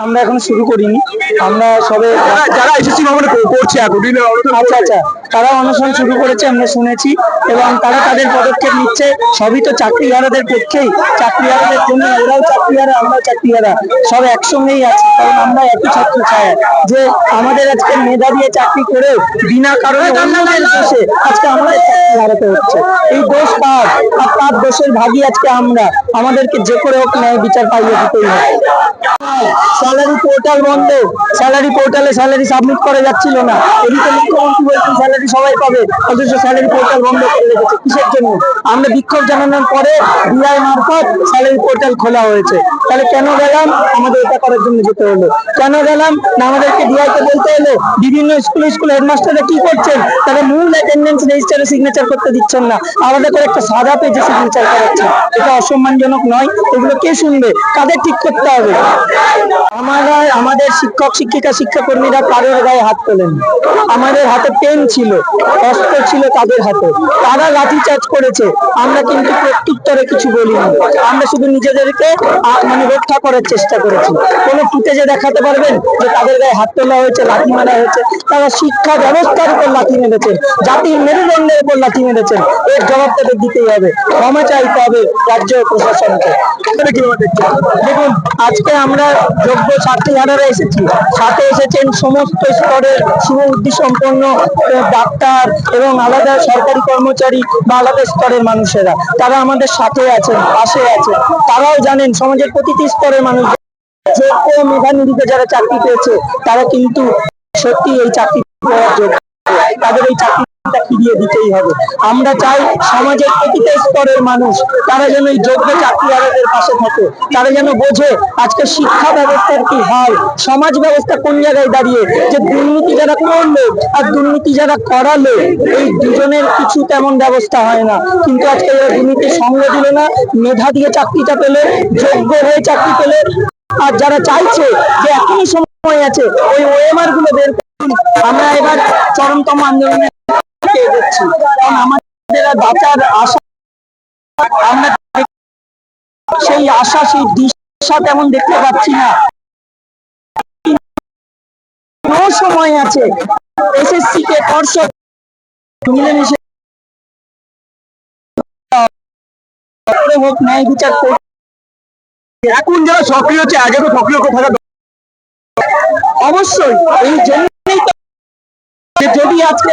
আমরা এখন শুরু করিনি। আমরা সবে যারা- এসেছি কো- করছে এখন আচ্ছা আচ্ছা। তারা অনশন শুরু করেছে আমরা শুনেছি। এবং তারা তাদের পদক্ষেপ নিচ্ছে। সবই তো চাকরিহারাদের পক্ষেই। চাকরিহারাদের জন্য ওরাও চাকরিহারা আমরাও চাকরিহারা সব একসঙ্গেই আছে কারণ আমরা একই ছাত্র ছায়া। যে আমাদের আজকে মেধা দিয়ে চাকরি করেও বিনা কারণে অন্যদের দোষে আজকে আমাদের চাকরি হারাতে হচ্ছে। এই দোষ কার? আর তার দোষের ভাগই আজকে আমরা। আমাদেরকে যে করে হোক ন্যায় বিচার পাইয়ে দিতেই হবে। স্যালারি পোর্টাল বন্ধ। স্যালারি পোর্টালে স্যালারি সাবমিট করা যাচ্ছিল না। এদিকে মুখ্যমন্ত্রী বলছেন স্যালারি সবাই পাবে। অথচ স্যালারি পোর্টাল বন্ধ করে রেখেছে। কিসের জন্য? আমরা বিক্ষোভ জানানোর পরে ডিআই মারফত স্যালারি পোর্টাল খোলা হয়েছে। তাহলে কেন গেলাম? আমাদের এটা করার জন্য যেতে হলো। কেন গেলাম? না আমাদেরকে ডিআই কে বলতে হলো। বিভিন্ন স্কুল স্কুল হেডমাস্টাররা কি করছেন? তারা মূল অ্যাটেন্ডেন্স রেজিস্টারে সিগনেচার করতে দিচ্ছেন না। আলাদা করে একটা সাদা পেজে সিগনেচার করাচ্ছেন এটা অসম্মানজনক নয়। এগুলো কে শুনবে? কাদের ঠিক করতে হবে? আমরা আমাদের শিক্ষক, শিক্ষিকা, শিক্ষাকর্মীরা কারোর গায়ে হাত তোলেন আমাদের হাতে পেন ছিল, অস্ত্র ছিল তাদের হাতে। তারা লাঠিচার্জ করেছে। আমরা কিন্তু প্রত্যুত্তরে কিছু বলিনি। আমরা শুধু নিজেদেরকে মানে রক্ষা করার চেষ্টা করেছি। কোনো ফুটেজে দেখাতে পারবেন যে তাদের গায়ে হাত তোলা হয়েছে লাঠি মারা হয়েছে। তারা শিক্ষা ব্যবস্থার উপর লাঠি মেরেছেন জাতির মেরুদণ্ডের উপর লাঠি মেরেছেন। এর জবাব তাদের দিতেই হবে ক্ষমা চাইতে হবে রাজ্য প্রশাসনকে। দেখুন আজকে আমরা যোগ্য ছাত্রীহারারা এসেছি। সাথে এসেছেন সমস্ত স্তরের শুভবুদ্ধি সম্পন্ন ডাক্তার এবং আলাদা সরকারি কর্মচারী বা আলাদা স্তরের মানুষেরা। তারা আমাদের সাথে আছেন পাশে আছেন। তারাও জানেন সমাজের প্রতিটি স্তরের মানুষ যে মেধা নিরিখে যারা চাকরি পেয়েছে, তারা কিন্তু সত্যি এই চাকরি তাদের এই চাকরিটা ফিরিয়ে দিতেই হবে। আমরা চাই সমাজের প্রতিটা স্তরের মানুষ তারা যেন এই যোগ্য চাকরিহারাদের পাশে থাকে। তারা যেন বোঝে আজকে শিক্ষা ব্যবস্থার কি হাল, সমাজ ব্যবস্থা কোন জায়গায় দাঁড়িয়ে, যে দুর্নীতি যারা করল আর দুর্নীতি যারা করালো, এই দুজনের কিছু তেমন ব্যবস্থা হয় না। কিন্তু আজকে এরা দুর্নীতির সঙ্গ দিল না, মেধা দিয়ে চাকরিটা পেলে, যোগ্য হয়ে চাকরি পেলে। আর যারা চাইছে যে এখনই সময় আছে, ওই ওএমআরগুলো বের করুন। আমরা এবার চরমতম আন্দোলনে এগোচ্ছি কারণ আমাদের বাঁচার আশা আমরা সেই আশা সেই দিশা তেমন দেখতে পাচ্ছি না। সময় আছে এসএসসি কে পর্ষদ মিলেমিশে হোক ন্যায় বিচার এখন যারা সক্রিয় হচ্ছে আগে তো সক্রিয় থাকা অবশ্যই এই জন্যই যদি আজকে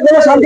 কোনো শান্তি